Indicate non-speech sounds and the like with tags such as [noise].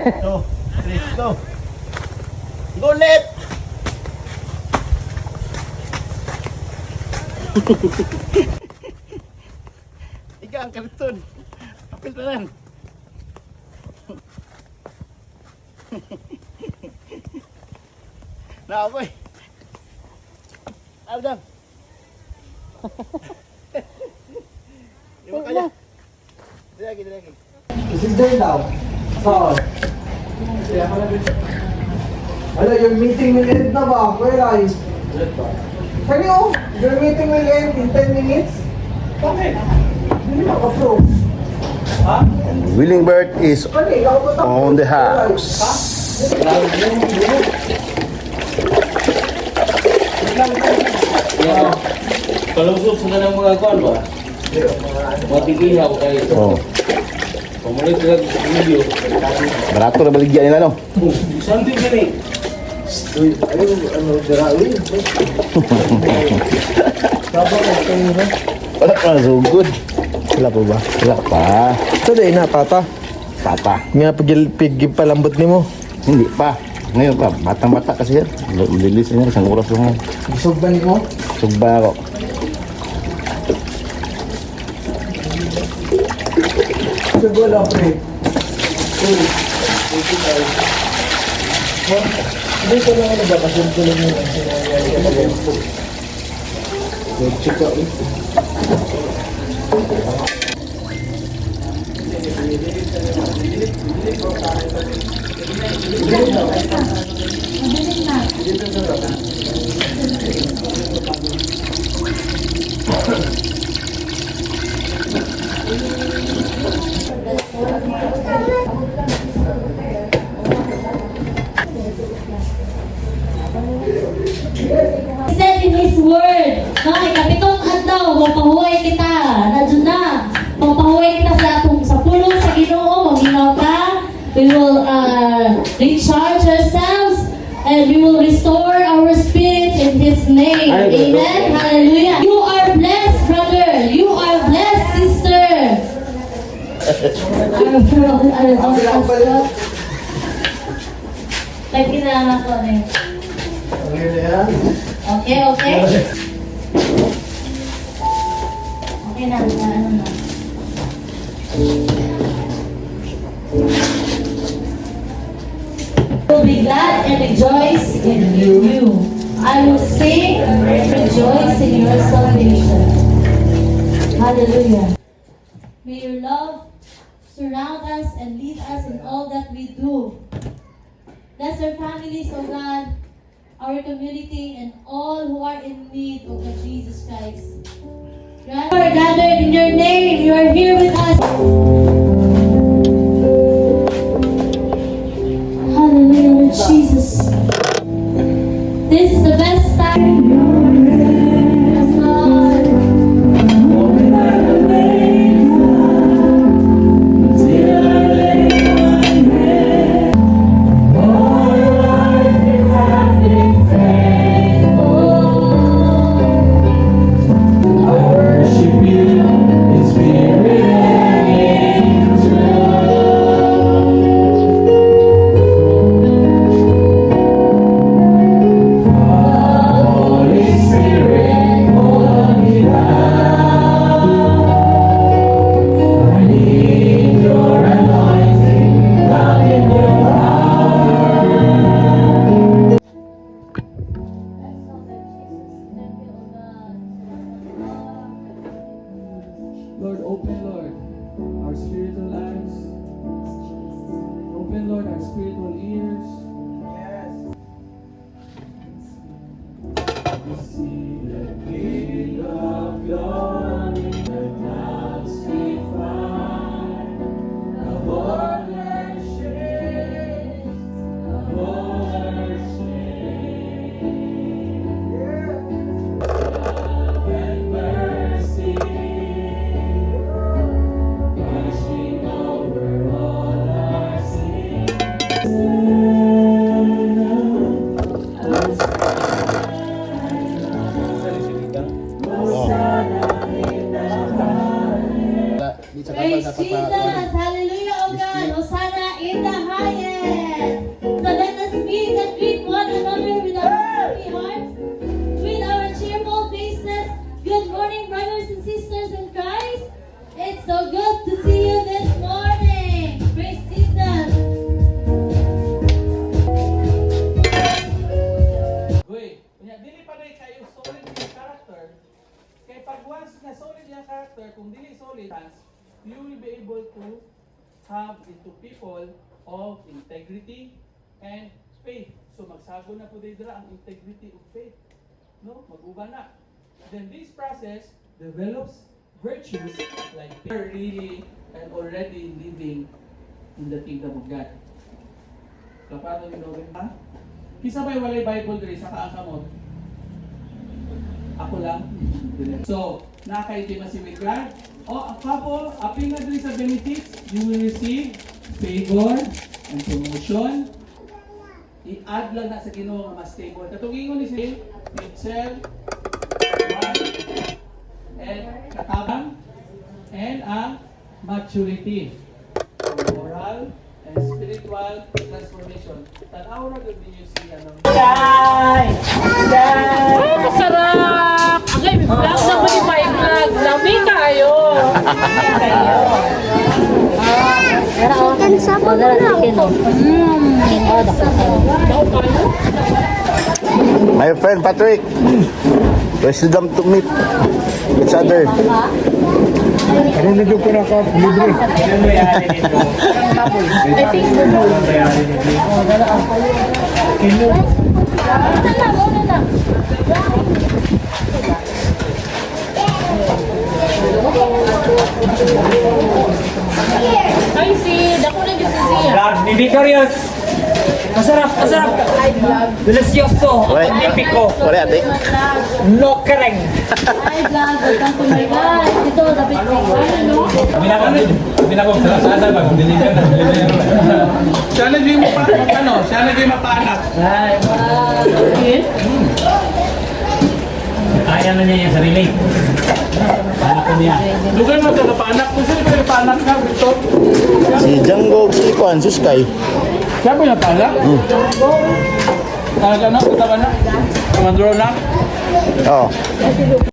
Two, three, go. Go, net! [laughs] Ika ang kariton. Apil pa lang. Na ako eh. Abdam. Di mo kaya. Dili lagi, dili lagi. Saan? Hello, your meeting will end na ba? Where are you? Can you? Your meeting will end in 10 minutes? Bakit? Hindi na approve. Willing Bird is eh, on the house. Kalusok sila ng mga kwan ba? Mga tigihaw kay Oh, barato na baligyan nila no. Something gani. Ayun, ano, ako kayo na. Wala pa so good. Wala pa ba? Wala pa. Ito din na, tata. Tata. Nga pagil pig palambot ni mo. Hindi pa. Ngayon pa, batang-bata kasi yan. Lilis niya, isang oras lang yan. Isog ba ni mo? Sugba ako. Sugo lang, pre. Uy, Hindi ko lang ano ba, kasi ko lang yung sinayari. Check out eh. He said in His Word, no, ikapitong adlaw, mapahuway kita, nadyo na. Mapahuway kita sa atong sa pulong sa Ginoo, maminaw ka. We will uh, recharge ourselves and we will restore our spirits in His name. Amen. Hallelujah. You are blessed, brother. You are blessed, sister. [laughs] Lagi na ako na yun. Okay, okay. Okay na, na ano na. will be glad and rejoice in you. I will sing and rejoice in your salvation. Hallelujah. May your love surround us and lead us in all that we do. Bless our families, O God, our community, and all who are in need, O God Jesus Christ. God, gathered in your name. You are here with us. Jesus. Hallelujah, oh O God. Hosanna in the highest. You will be able to have into people of integrity and faith. So magsago na po dira ang integrity of faith. No? Mag-uba na. Then this process develops virtues like they're really and already living in the kingdom of God. Kapano ni Robin ha? Kisa ba'y walay Bible diri sa kaakamot? Ako lang. [laughs] So, naka-intimacy with God. O, couple, aping na sa benefits, you will receive favor and promotion. I-add lang na sa ginoo nga mas stable. Katong ingon ni si Mitchell, and katabang, and ang maturity. Moral and spiritual transformation. Tanaw na gud ninyo si ano. Masarap! Okay, vlog na mo yung may vlog. Lami kayo! Chicken sabon na. Chicken. Mm. Oh, dako. My friend Patrick. Wisdom to meet each other. Ay, si Dako na yung si Zia. Vlog ni Victorious. Masarap, masarap. Delicioso. Wala. Magnifico. Wala ate. No kareng. Ay, vlog. Welcome to my guys. Ito, dapat ko. Ano? Siya na yung mapa, ano, siya na yung mapaanak. Kaya na niya yung sarili. Lugar mo ito, napaanak. Kung sino yung napaanak ka, Victor? Si Django si Kwan, si Sky. Siya ba yung napaanak? Talaga na, kita ba na? Kumandro na? Oh.